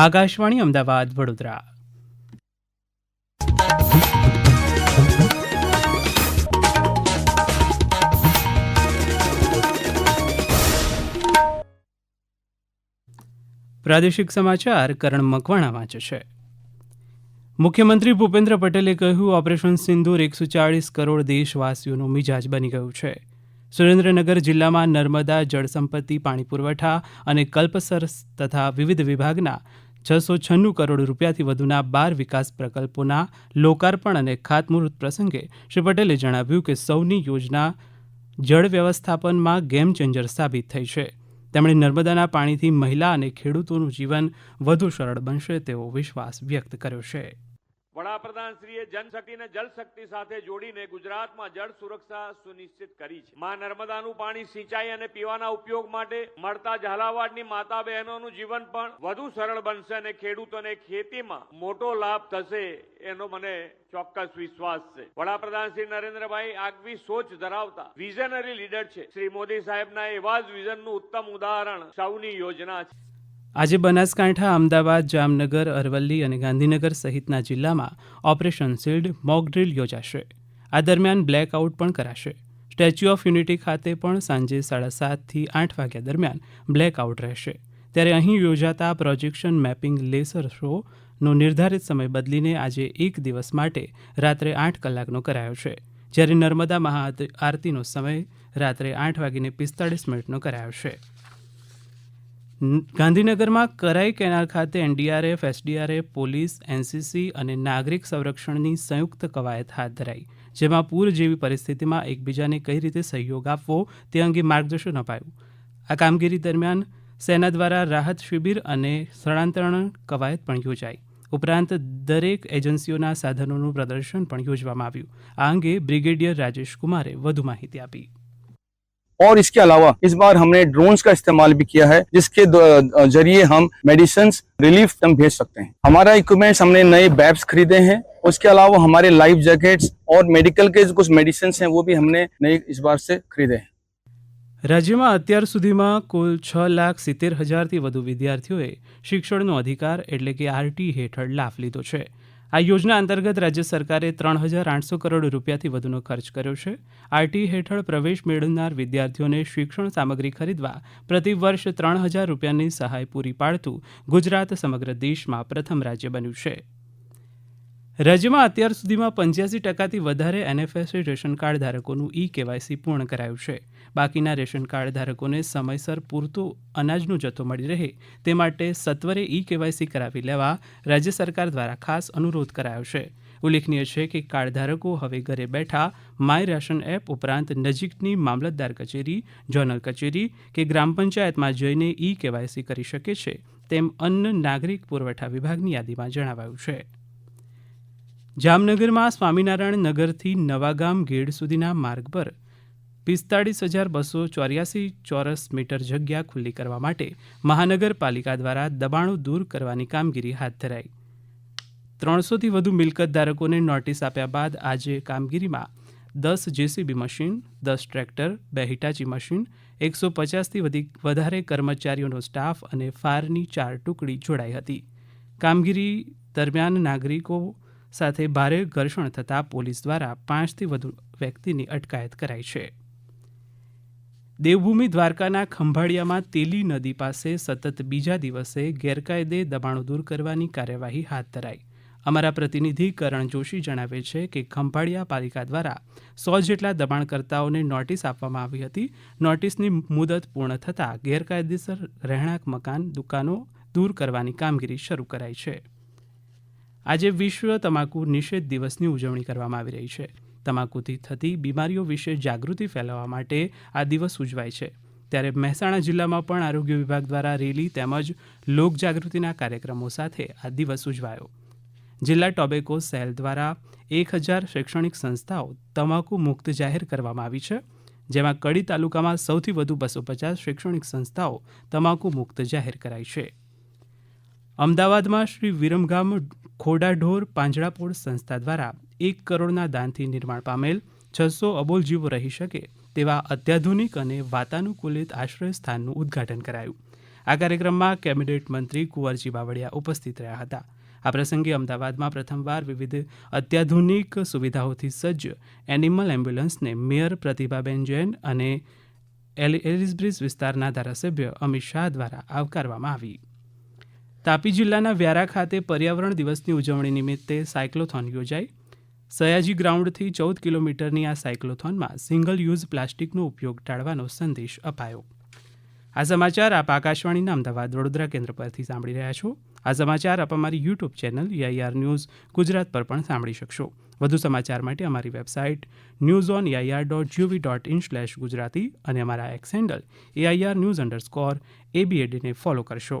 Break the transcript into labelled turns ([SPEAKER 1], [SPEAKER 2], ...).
[SPEAKER 1] આકાશવાણી અમદાવાદ વડોદરા પ્રાદેશિક સમાચાર કરણ મકવાણા વાંચે છે મુખ્યમંત્રી ભૂપેન્દ્ર પટેલે કહ્યું ઓપરેશન સિંદૂર એકસો ચાળીસ કરોડ દેશવાસીઓનો મિજાજ બની ગયું છે સુરેન્દ્રનગર જિલ્લામાં નર્મદા જળસંપત્તિ પાણી પુરવઠા અને કલ્પસર તથા વિવિધ વિભાગના છસો છન્નું કરોડ રૂપિયાથી વધુના બાર વિકાસ પ્રકલ્પોના લોકાર્પણ અને ખાતમુહૂર્ત પ્રસંગે શ્રી પટેલે જણાવ્યું કે સૌની યોજના જળ વ્યવસ્થાપનમાં ગેમ ચેન્જર સાબિત થઈ છે તેમણે નર્મદાના પાણીથી મહિલા અને ખેડૂતોનું જીવન વધુ સરળ બનશે તેવો વિશ્વાસ વ્યક્ત કર્યો છે
[SPEAKER 2] વડાપ્રધાનશ્રીએ જનશક્તિને જલશક્તિ સાથે જોડીને ગુજરાતમાં જળ સુરક્ષા સુનિશ્ચિત કરી છે માં નર્મદાનું પાણી સિંચાઈ અને પીવાના ઉપયોગ માટે મળતા ઝાલાવાડની માતા બહેનોનું જીવન પણ વધુ સરળ બનશે અને ખેડૂતોને ખેતીમાં મોટો લાભ થશે એનો મને ચોક્કસ વિશ્વાસ છે વડાપ્રધાન શ્રી નરેન્દ્રભાઈ આગવી સોચ ધરાવતા વિઝનરી લીડર છે શ્રી મોદી સાહેબના એવા જ વિઝનનું ઉત્તમ ઉદાહરણ સૌની યોજના છે
[SPEAKER 1] આજે બનાસકાંઠા અમદાવાદ જામનગર અરવલ્લી અને ગાંધીનગર સહિતના જિલ્લામાં ઓપરેશન શિલ્ડ મોકડ્રીલ યોજાશે આ દરમિયાન બ્લેકઆઉટ પણ કરાશે સ્ટેચ્યુ ઓફ યુનિટી ખાતે પણ સાંજે સાડા સાતથી આઠ વાગ્યા દરમિયાન બ્લેકઆઉટ રહેશે ત્યારે અહીં યોજાતા પ્રોજેક્શન મેપિંગ લેસર શોનો નિર્ધારિત સમય બદલીને આજે એક દિવસ માટે રાત્રે આઠ કલાકનો કરાયો છે જ્યારે નર્મદા મહા આરતીનો સમય રાત્રે આઠ વાગીને પિસ્તાળીસ મિનિટનો કરાયો છે ગાંધીનગરમાં કરાઈ કેનાલ ખાતે એનડીઆરએફ એસડીઆરએફ પોલીસ એનસીસી અને નાગરિક સંરક્ષણની સંયુક્ત કવાયત હાથ ધરાઈ જેમાં પૂર જેવી પરિસ્થિતિમાં એકબીજાને કઈ રીતે સહયોગ આપવો તે અંગે માર્ગદર્શન અપાયું આ કામગીરી દરમિયાન સેના દ્વારા રાહત શિબિર અને સ્થળાંતરણ કવાયત પણ યોજાઈ ઉપરાંત દરેક એજન્સીઓના સાધનોનું પ્રદર્શન પણ યોજવામાં આવ્યું આ અંગે બ્રિગેડિયર રાજેશ કુમારે વધુ માહિતી આપી
[SPEAKER 3] और इसके अलावा इस बार हमने ड्रोन का इस्तेमाल भी किया है जिसके जरिए हम मेडिसिन रिलीफ हम भेज सकते हैं हमारा इक्विपमेंट्स हमने नए बैब्स खरीदे हैं उसके अलावा हमारे लाइफ जैकेट्स और मेडिकल के कुछ मेडिसिन हैं वो भी हमने नए इस बार से खरीदे हैं
[SPEAKER 1] રાજ્યમાં અત્યાર સુધીમાં કુલ છ લાખ સિત્તેર હજારથી વધુ વિદ્યાર્થીઓએ શિક્ષણનો અધિકાર એટલે કે આરટી હેઠળ લાભ લીધો છે આ યોજના અંતર્ગત રાજ્ય સરકારે ત્રણ હજાર આઠસો કરોડ રૂપિયાથી વધુનો ખર્ચ કર્યો છે આરટી હેઠળ પ્રવેશ મેળવનાર વિદ્યાર્થીઓને શિક્ષણ સામગ્રી ખરીદવા પ્રતિવર્ષ ત્રણ હજાર રૂપિયાની સહાય પૂરી પાડતું ગુજરાત સમગ્ર દેશમાં પ્રથમ રાજ્ય બન્યું છે રાજ્યમાં અત્યાર સુધીમાં પંચ્યાસી ટકાથી વધારે એનએફએસએ રેશન કાર્ડ ધારકોનું ઈ કેવાયસી પૂર્ણ કરાયું છે બાકીના રેશન કાર્ડ ધારકોને સમયસર પૂરતો અનાજનો જથ્થો મળી રહે તે માટે સત્વરે ઈ કેવાયસી કરાવી લેવા રાજ્ય સરકાર દ્વારા ખાસ અનુરોધ કરાયો છે ઉલ્લેખનીય છે કે કાર્ડધારકો હવે ઘરે બેઠા માય રેશન એપ ઉપરાંત નજીકની મામલતદાર કચેરી ઝોનલ કચેરી કે ગ્રામ પંચાયતમાં જઈને ઈ કેવાયસી કરી શકે છે તેમ અન્ન નાગરિક પુરવઠા વિભાગની યાદીમાં જણાવાયું છે જામનગરમાં સ્વામિનારાયણ નગરથી નવાગામ ગેડ સુધીના માર્ગ પર પિસ્તાળીસ હજાર બસો ચોર્યાસી ચોરસ મીટર જગ્યા ખુલ્લી કરવા માટે મહાનગરપાલિકા દ્વારા દબાણો દૂર કરવાની કામગીરી હાથ ધરાઈ ત્રણસોથી વધુ મિલકત ધારકોને નોટિસ આપ્યા બાદ આજે કામગીરીમાં દસ જેસીબી મશીન દસ ટ્રેક્ટર બે હિટાચી મશીન એકસો પચાસથી વધારે કર્મચારીઓનો સ્ટાફ અને ફારની ચાર ટુકડી જોડાઈ હતી કામગીરી દરમિયાન નાગરિકો સાથે ભારે ઘર્ષણ થતાં પોલીસ દ્વારા પાંચથી વધુ વ્યક્તિની અટકાયત કરાઈ છે દેવભૂમિ દ્વારકાના ખંભાળિયામાં તેલી નદી પાસે સતત બીજા દિવસે ગેરકાયદે દબાણો દૂર કરવાની કાર્યવાહી હાથ ધરાઈ અમારા પ્રતિનિધિ કરણ જોશી જણાવે છે કે ખંભાળિયા પાલિકા દ્વારા સો જેટલા દબાણકર્તાઓને નોટિસ આપવામાં આવી હતી નોટિસની મુદત પૂર્ણ થતાં ગેરકાયદેસર રહેણાંક મકાન દુકાનો દૂર કરવાની કામગીરી શરૂ કરાઈ છે આજે વિશ્વ તમાકુ નિષેધ દિવસની ઉજવણી કરવામાં આવી રહી છે તમાકુથી થતી બીમારીઓ વિશે જાગૃતિ ફેલાવવા માટે આ દિવસ ઉજવાય છે ત્યારે મહેસાણા જિલ્લામાં પણ આરોગ્ય વિભાગ દ્વારા રેલી તેમજ લોકજાગૃતિના કાર્યક્રમો સાથે આ દિવસ ઉજવાયો જિલ્લા ટોબેકો સેલ દ્વારા એક હજાર શૈક્ષણિક સંસ્થાઓ તમાકુ મુક્ત જાહેર કરવામાં આવી છે જેમાં કડી તાલુકામાં સૌથી વધુ બસો પચાસ શૈક્ષણિક સંસ્થાઓ તમાકુ મુક્ત જાહેર કરાઈ છે અમદાવાદમાં શ્રી વિરમગામ ખોડાઢોર પાંજરાપોળ સંસ્થા દ્વારા એક કરોડના દાનથી નિર્માણ પામેલ છસો અબોલ જીવો રહી શકે તેવા અત્યાધુનિક અને વાતાનુકૂલિત આશ્રય સ્થાનનું ઉદ્ઘાટન કરાયું આ કાર્યક્રમમાં કેબિનેટ મંત્રી કુંવરજી બાવળિયા ઉપસ્થિત રહ્યા હતા આ પ્રસંગે અમદાવાદમાં પ્રથમવાર વિવિધ અત્યાધુનિક સુવિધાઓથી સજ્જ એનિમલ એમ્બ્યુલન્સને મેયર પ્રતિભાબેન જૈન અને એલિસબ્રિજ વિસ્તારના ધારાસભ્ય અમિત શાહ દ્વારા આવકારવામાં આવી તાપી જિલ્લાના વ્યારા ખાતે પર્યાવરણ દિવસની ઉજવણી નિમિત્તે સાયક્લોથોન યોજાઈ સયાજી ગ્રાઉન્ડથી ચૌદ કિલોમીટરની આ સાયક્લોથોનમાં સિંગલ યુઝ પ્લાસ્ટિકનો ઉપયોગ ટાળવાનો સંદેશ અપાયો આ સમાચાર આપ આકાશવાણીના અમદાવાદ વડોદરા કેન્દ્ર પરથી સાંભળી રહ્યા છો આ સમાચાર આપ અમારી YouTube channel AIR news Gujarat પર પણ સાંભળી શકશો વધુ સમાચાર માટે અમારી website news on AIR dot gov dot in slash Gujarati અને અમારા X handle AIR news underscore એબીએડીને ફોલો કરશો